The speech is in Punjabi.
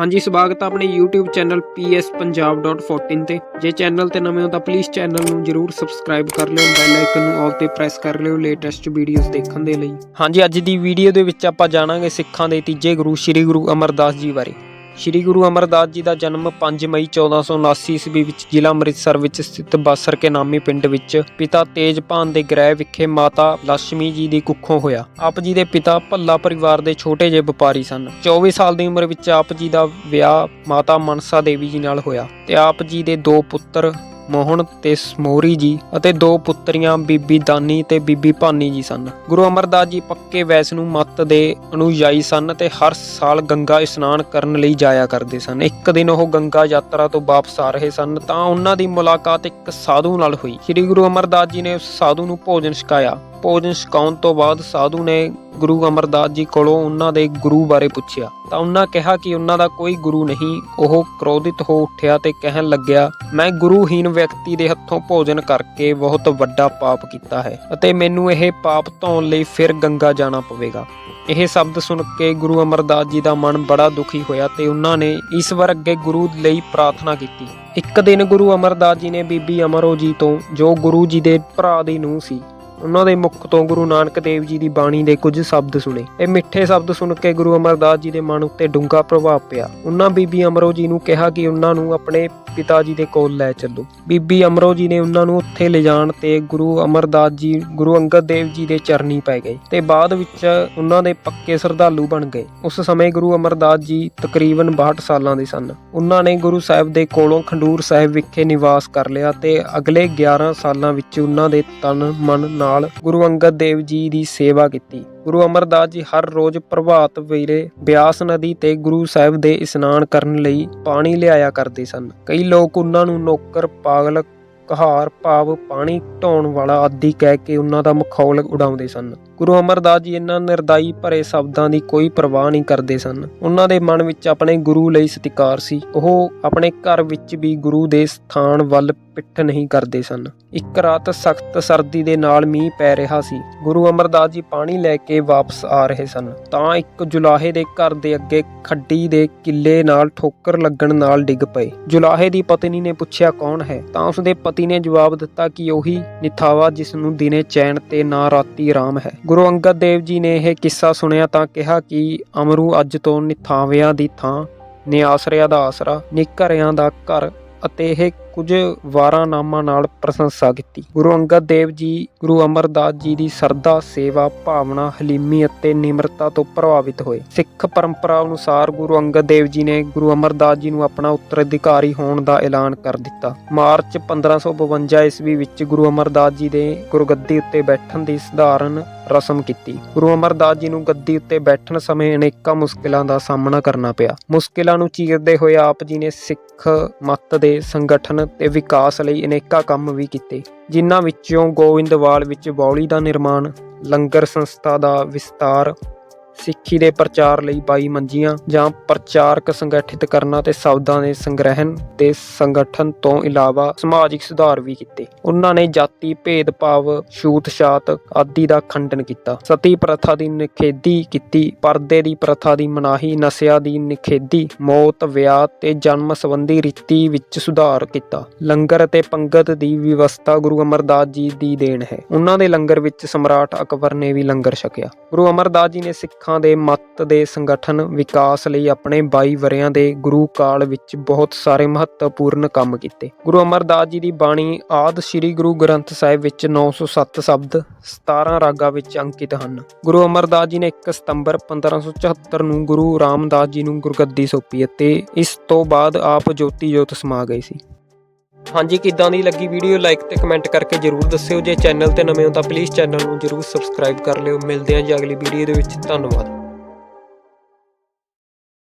ਹਾਂਜੀ, ਸਵਾਗਤ ਹੈ ਆਪਣੇ YouTube ਚੈਨਲ pspunjab.14 ਤੇ। ਜੇ ਚੈਨਲ ਤੇ ਨਵੇਂ ਹੋ ਤਾਂ ਪਲੀਜ਼ ਚੈਨਲ ਨੂੰ ਜਰੂਰ ਸਬਸਕ੍ਰਾਈਬ ਕਰ ਲਿਓ ਬੈਲ ਆਈਕਨ ਨੂੰ ਆਲ ਤੇ ਪ੍ਰੈਸ ਕਰ ਲਿਓ ਲੇਟੈਸਟ ਵੀਡੀਓਜ਼ ਦੇਖਣ ਦੇ ਲਈ। ਹਾਂਜੀ, ਅੱਜ ਦੀ ਵੀਡੀਓ ਦੇ ਵਿੱਚ ਆਪਾਂ ਜਾਣਾਂਗੇ ਸਿੱਖਾਂ ਦੇ ਤੀਜੇ ਗੁਰੂ, ਸ੍ਰੀ ਗੁਰੂ ਅਮਰਦਾਸ ਜੀ ਬਾਰੇ। ਸ੍ਰੀ ਗੁਰੂ ਅਮਰਦਾਸ ਜੀ ਦਾ ਜਨਮ 5 ਮਈ 1479 ਈਸਵੀ ਵਿੱਚ ਜ਼ਿਲ੍ਹਾ ਅੰਮ੍ਰਿਤਸਰ ਵਿੱਚ ਸਥਿਤ ਬਾਸਰ ਕੇ ਨਾਮੀ ਪਿੰਡ ਵਿੱਚ ਪਿਤਾ ਤੇਜਪਾਨ ਦੇ ਗ੍ਰਹਿ ਵਿਖੇ ਮਾਤਾ ਲక్ష్ਮੀ ਜੀ ਦੀ ਕੁੱਖੋਂ ਹੋਇਆ। ਆਪ ਜੀ ਦੇ ਪਿਤਾ ਭੱਲਾ ਪਰਿਵਾਰ ਦੇ ਛੋਟੇ ਜਿਹੇ ਵਪਾਰੀ ਸਨ। 24 ਸਾਲ ਦੀ ਉਮਰ ਵਿੱਚ ਆਪ ਜੀ ਦਾ ਵਿਆਹ ਮਾਤਾ ਮਨਸਾ ਦੇਵੀ ਜੀ ਨਾਲ ਹੋਇਆ ਤੇ ਆਪ ਜੀ ਦੇ ਦੋ ਪੁੱਤਰ ਮੋਹਨ ਤੇ ਸਮੋਰੀ ਜੀ ਅਤੇ ਦੋ ਪੁੱਤਰੀਆਂ, ਬੀਬੀ ਦਾਨੀ ਤੇ ਬੀਬੀ ਭਾਨੀ ਜੀ ਸਨ। ਗੁਰੂ ਅਮਰਦਾਸ ਜੀ ਪੱਕੇ ਵੈਸ਼ਨੂ ਮੱਤ ਦੇ ਅਨੁਯਾਈ ਸਨ ਤੇ ਹਰ ਸਾਲ ਗੰਗਾ ਇਸ਼ਨਾਨ ਕਰਨ ਲਈ ਜਾਇਆ ਕਰਦੇ ਸਨ। ਇੱਕ ਦਿਨ ਉਹ ਗੰਗਾ ਯਾਤਰਾ ਤੋਂ ਵਾਪਸ ਆ ਰਹੇ ਸਨ ਤਾਂ ਉਹਨਾਂ ਦੀ ਮੁਲਾਕਾਤ ਇੱਕ ਸਾਧੂ ਨਾਲ ਹੋਈ। ਸ੍ਰੀ ਗੁਰੂ ਅਮਰਦਾਸ ਜੀ ਨੇ ਉਸ ਸਾਧੂ ਨੂੰ ਭੋਜਨ ਛਕਾਇਆ। ਭੋਜਨ ਛਕਾਉਣ ਤੋਂ ਬਾਅਦ ਸਾਧੂ ਨੇ ਗੁਰੂ ਅਮਰਦਾਸ ਜੀ ਕੋਲੋਂ ਉਹਨਾਂ ਦੇ ਗੁਰੂ ਬਾਰੇ ਪੁੱਛਿਆ। ਤਾਂ ਉਹਨਾਂ ਕਿਹਾ ਕਿ ਉਹਨਾਂ ਦਾ ਕੋਈ ਗੁਰੂ ਨਹੀਂ, ਉਹ ਕ੍ਰੋਧਿਤ ਹੋ ਉੱਠਿਆ ਤੇ ਕਹਿਣ ਲੱਗਿਆ, ਮੈਂ ਗੁਰੂਹੀਨ ਵਿਅਕਤੀ ਦੇ ਹੱਥੋਂ ਭੋਜਨ ਕਰਕੇ ਬਹੁਤ ਵੱਡਾ ਪਾਪ ਕੀਤਾ ਹੈ ਅਤੇ ਮੈਨੂੰ ਇਹ ਪਾਪ ਧੋਣ ਲਈ ਫਿਰ ਗੰਗਾ ਜਾਣਾ ਪਵੇਗਾ। ਇਹ ਸ਼ਬਦ ਸੁਣ ਕੇ ਗੁਰੂ ਅਮਰਦਾਸ ਜੀ ਦਾ ਮਨ ਬੜਾ ਦੁਖੀ ਹੋਇਆ ਤੇ ਉਹਨਾਂ ਨੇ ਈਸ਼ਵਰ ਅੱਗੇ ਗੁਰੂ ਲਈ ਪ੍ਰਾਰਥਨਾ ਕੀਤੀ। ਇੱਕ ਦਿਨ ਗੁਰੂ ਅਮਰਦਾਸ ਜੀ ਨੇ ਬੀਬੀ ਅਮਰੋ ਜੀ ਤੋਂ, ਜੋ ਗੁਰੂ ਜੀ ਦੇ ਭਰਾ ਦੀ ਨੂੰਹ ਸੀ ਉਹਨਾਂ ਦੇ ਮੁਖ ਤੋਂ ਗੁਰੂ ਨਾਨਕ ਦੇਵ ਜੀ ਦੀ ਬਾਣੀ ਦੇ ਕੁਝ ਸ਼ਬਦ ਸੁਣੇ। ਇਹ ਮਿੱਠੇ ਸ਼ਬਦ ਸੁਣ ਕੇ ਗੁਰੂ ਅਮਰਦਾਸ ਜੀ ਦੇ ਮਨ ਉੱਤੇ ਡੂੰਘਾ ਪ੍ਰਭਾਵ ਪਿਆ। ਉਹਨਾਂ ਬੀਬੀ ਅਮਰੋ ਜੀ ਨੂੰ ਕਿਹਾ ਕਿ ਉਹਨਾਂ ਨੂੰ ਆਪਣੇ ਪਿਤਾ ਜੀ ਦੇ ਕੋਲ ਲੈ ਚੱਲੋ। ਬੀਬੀ ਅਮਰੋ ਜੀ ਨੇ ਉਹਨਾਂ ਨੂੰ ਉੱਥੇ ਲਿਜਾਣ ਤੇ ਗੁਰੂ ਅਮਰਦਾਸ ਜੀ, ਗੁਰੂ ਅੰਗਦ ਦੇਵ ਜੀ ਦੇ ਚਰਨੀ ਪੈ ਗਏ ਤੇ ਬਾਅਦ ਵਿੱਚ ਉਹਨਾਂ ਦੇ ਪੱਕੇ ਸ਼ਰਧਾਲੂ ਬਣ ਗਏ। ਉਸ ਸਮੇਂ ਗੁਰੂ ਅਮਰਦਾਸ ਜੀ ਤਕਰੀਬਨ 62 ਸਾਲਾਂ ਦੇ ਸਨ। ਉਹਨਾਂ ਨੇ ਗੁਰੂ ਸਾਹਿਬ ਦੇ ਕੋਲੋਂ ਖੰਡੂਰ ਸਾਹਿਬ ਵਿਖੇ ਨਿਵਾਸ ਕਰ ਲਿਆ ਤੇ ਅਗਲੇ 11 ਸਾਲਾਂ ਵਿੱਚ ਉਹਨਾਂ ਦੇ ਤਨ, ਮਨ ਨਾਲ ਗੁਰੂ ਅੰਗਦ ਦੇਵ ਜੀ ਦੀ ਸੇਵਾ ਕੀਤੀ। ਗੁਰੂ ਅਮਰਦਾਸ ਜੀ ਹਰ ਰੋਜ਼ ਪ੍ਰਭਾਤ ਵੇਲੇ ਬਿਆਸ ਨਦੀ ਤੇ ਗੁਰੂ ਸਾਹਿਬ ਦੇ ਇਸ਼ਨਾਨ ਕਰਨ ਲਈ ਪਾਣੀ ਲਿਆਇਆ ਕਰਦੇ ਸਨ। ਕਈ ਲੋਕ ਉਹਨਾਂ ਨੂੰ ਨੌਕਰ, ਪਾਗਲ ਕਹਾਰ ਭਾਵ ਪਾਣੀ ਢੋਣ ਵਾਲਾ ਆਦਿ ਕਹਿ ਕੇ ਉਹਨਾਂ ਦਾ ਮਖੌਲ ਉਡਾਉਂਦੇ ਸਨ। ਗੁਰੂ ਅਮਰਦਾਸ ਜੀ ਇਹਨਾਂ ਨਿਰਦਾਈ ਭਰੇ ਸ਼ਬਦਾਂ ਦੀ ਕੋਈ ਪਰਵਾਹ ਨਹੀਂ ਕਰਦੇ ਸਨ। ਉਹਨਾਂ ਦੇ ਮਨ ਵਿੱਚ ਆਪਣੇ ਗੁਰੂ ਲਈ ਸਤਿਕਾਰ ਸੀ। ਉਹ ਆਪਣੇ ਘਰ ਵਿੱਚ ਵੀ ਗੁਰੂ ਦੇ ਸਥਾਨ ਵੱਲ ਪਿੱਠ ਨਹੀਂ ਕਰਦੇ ਸਨ। ਇੱਕ ਰਾਤ ਸਖਤ ਸਰਦੀ ਦੇ ਨਾਲ ਮੀਂਹ ਪੈ ਰਿਹਾ ਸੀ। ਗੁਰੂ ਅਮਰਦਾਸ ਜੀ ਪਾਣੀ ਲੈ ਕੇ ਵਾਪਸ ਆ ਰਹੇ ਸਨ। ਤਾਂ ਇੱਕ ਜੁਲਾਹੇ ਦੇ ਘਰ ਦੇ ਅੱਗੇ ਖੱਡੀ ਦੇ ਕਿੱਲੇ ਨਾਲ ਠੋਕਰ ਲੱਗਣ ਨਾਲ ਡਿੱਗ ਪਏ। ਜੁਲਾਹੇ ਦੀ ਪਤਨੀ ਨੇ ਪੁੱਛਿਆ, ਕੌਣ ਹੈ? ਤਾਂ ਉਸਦੇ ਪਤੀ ਨੇ ਜਵਾਬ ਦਿੱਤਾ ਕਿ ਉਹੀ ਨਿਥਾਵਾ ਜਿਸ ਨੂੰ ਦਿਨੇ ਚੈਨ ਤੇ ਨਾ ਰਾਤੀ ਆਰਾਮ ਹੈ। ਗੁਰੂ ਅੰਗਦ ਦੇਵ ਜੀ ਨੇ ਇਹ ਕਿੱਸਾ ਸੁਣਿਆ ਤਾਂ ਕਿਹਾ ਕਿ ਅਮਰੂ ਅੱਜ ਤੋਂ ਨਿਥਾਵਿਆਂ ਦੀ ਥਾਂ ਨੇ ਆਸਰਿਆਂ ਦਾ ਆਸਰਾ ਨਿਕਰਿਆਂ ਦਾ ਘਰ ਅਤੇ ਇਹ ਕੁਝ ਵਾਰਾਂ ਨਾਮਾਂ ਨਾਲ ਪ੍ਰਸ਼ੰਸਾ ਕੀਤੀ। ਗੁਰੂ ਅੰਗਦ ਦੇਵ ਜੀ, ਗੁਰੂ ਅਮਰਦਾਸ ਜੀ ਦੀ ਸਰਦਾ, ਸੇਵਾ, ਭਾਵਨਾ, ਹਲੀਮੀ ਅਤੇ ਨਿਮਰਤਾ ਤੋਂ ਪ੍ਰਭਾਵਿਤ ਹੋਏ। ਸਿੱਖ ਪਰੰਪਰਾ ਅਨੁਸਾਰ ਗੁਰੂ ਅੰਗਦ ਦੇਵ ਜੀ ਨੇ ਗੁਰੂ ਅਮਰਦਾਸ ਜੀ ਨੂੰ ਆਪਣਾ ਉੱਤਰਾਧਿਕਾਰੀ ਹੋਣ ਦਾ ਐਲਾਨ ਕਰ ਦਿੱਤਾ। ਮਾਰਚ 1552 ਈਸਵੀ ਵਿੱਚ ਗੁਰੂ ਅਮਰਦਾਸ ਜੀ ਦੇ ਗੁਰਗੱਦੀ ਉੱਤੇ ਬੈਠਣ ਦੀ ਸਧਾਰਨ ਰਸਮ ਕੀਤੀ। ਗੁਰੂ ਅਮਰਦਾਸ ਜੀ ਨੂੰ ਗੱਦੀ ਉੱਤੇ ਬੈਠਣ ਸਮੇਂ ਅਨੇਕਾਂ ਮੁਸ਼ਕਿਲਾਂ ਦਾ ਸਾਹਮਣਾ ਕਰਨਾ ਪਿਆ। ਮੁਸ਼ਕਿਲਾਂ ਨੂੰ ਚੀਰਦੇ ਹੋਏ ਆਪ ਜੀ ਨੇ ਸਿੱਖ ਮਤ ਦੇ ਸੰਗਠਨ ਤੇ ਵਿਕਾਸ ਲਈ ਅਨੇਕਾਂ ਕੰਮ ਵੀ ਕੀਤੇ, ਜਿਨ੍ਹਾਂ ਵਿੱਚੋਂ ਗੋਇੰਦਵਾਲ ਵਿੱਚ ਬੌਲੀ ਦਾ ਨਿਰਮਾਣ, ਲੰਗਰ ਸੰਸਥਾ ਦਾ ਵਿਸਤਾਰ ਸਿੱਖੀ ਦੇ ਪ੍ਰਚਾਰ ਲਈ 22 ਮੰਜੀਆਂ ਜਾਂ ਪ੍ਰਚਾਰਕ ਸੰਗਠਿਤ ਕਰਨਾ ਤੇ ਸ਼ਬਦਾਂ ਦੇ ਸੰਗ੍ਰਹਿਣ ਤੇ ਸੰਗਠਨ ਤੋਂ ਇਲਾਵਾ ਸਮਾਜਿਕ ਸੁਧਾਰ ਵੀ ਕੀਤੇ। ਉਹਨਾਂ ਨੇ ਜਾਤੀ, ਭੇਦਭਾਵ, ਛੂਤ-ਛਾਤ ਆਦਿ ਦਾ ਖੰਡਨ ਕੀਤਾ। ਸਤੀ ਪ੍ਰਥਾ ਦੀ ਨਿਖੇਧੀ ਕੀਤੀ। ਪਰਦੇ ਦੀ ਪ੍ਰਥਾ ਦੀ ਮਨਾਹੀ, ਨਸ਼ਿਆਂ ਦੀ ਨਿਖੇਧੀ, ਮੌਤ, ਵਿਆਹ ਤੇ ਜਨਮ ਸੰਬੰਧੀ ਰੀਤੀ ਵਿੱਚ ਸੁਧਾਰ ਕੀਤਾ। ਲੰਗਰ ਅਤੇ ਪੰਗਤ ਦੀ ਵਿਵਸਥਾ ਗੁਰੂ ਅਮਰਦਾਸ ਜੀ ਦੀ ਦੇਣ ਹੈ। ਉਹਨਾਂ ਦੇ ਲੰਗਰ ਵਿੱਚ ਸਮਰਾਟ ਅਕਬਰ ਨੇ ਵੀ ਲੰਗਰ ਛਕਿਆ। ਗੁਰੂ ਅਮਰਦਾਸ ਜੀ ਨੇ ਸਿੱਖਾਂ ਦੇ ਮਤ ਦੇ ਸੰਗਠਨ ਵਿਕਾਸ ਲਈ ਆਪਣੇ 22 ਵਰਿਆਂ ਦੇ ਗੁਰੂ ਕਾਲ ਵਿੱਚ ਬਹੁਤ ਸਾਰੇ ਮਹੱਤਵਪੂਰਨ ਕੰਮ ਕੀਤੇ। ਗੁਰੂ ਅਮਰਦਾਸ ਜੀ ਦੀ ਬਾਣੀ ਆਦ ਸ੍ਰੀ ਗੁਰੂ ਗ੍ਰੰਥ ਸਾਹਿਬ ਵਿੱਚ 907 ਸ਼ਬਦ 17 ਰਾਗਾਂ ਵਿੱਚ ਅੰਕਿਤ ਹਨ। ਗੁਰੂ ਅਮਰਦਾਸ ਜੀ ਨੇ 1 ਸਤੰਬਰ 1574 ਨੂੰ ਗੁਰੂ ਰਾਮਦਾਸ ਜੀ ਨੂੰ ਗੁਰਗੱਦੀ ਸੌਂਪੀ ਅਤੇ ਇਸ ਤੋਂ ਬਾਅਦ ਆਪ ਜੋਤੀ ਜੋਤ ਸਮਾ ਗਏ ਸੀ। ਹਾਂਜੀ, ਕਿੱਦਾਂ ਦੀ ਲੱਗੀ ਵੀਡੀਓ ਲਾਈਕ ਤੇ ਕਮੈਂਟ ਕਰਕੇ ਜਰੂਰ ਦੱਸਿਓ। ਜੇ ਚੈਨਲ ਤੇ ਨਵੇਂ ਹੋ ਤਾਂ ਪਲੀਜ਼ ਚੈਨਲ ਨੂੰ ਜਰੂਰ ਸਬਸਕ੍ਰਾਈਬ ਕਰ ਲਿਓ। ਮਿਲਦੇ ਹਾਂ ਜੀ ਅਗਲੀ ਵੀਡੀਓ ਦੇ ਵਿੱਚ। ਧੰਨਵਾਦ।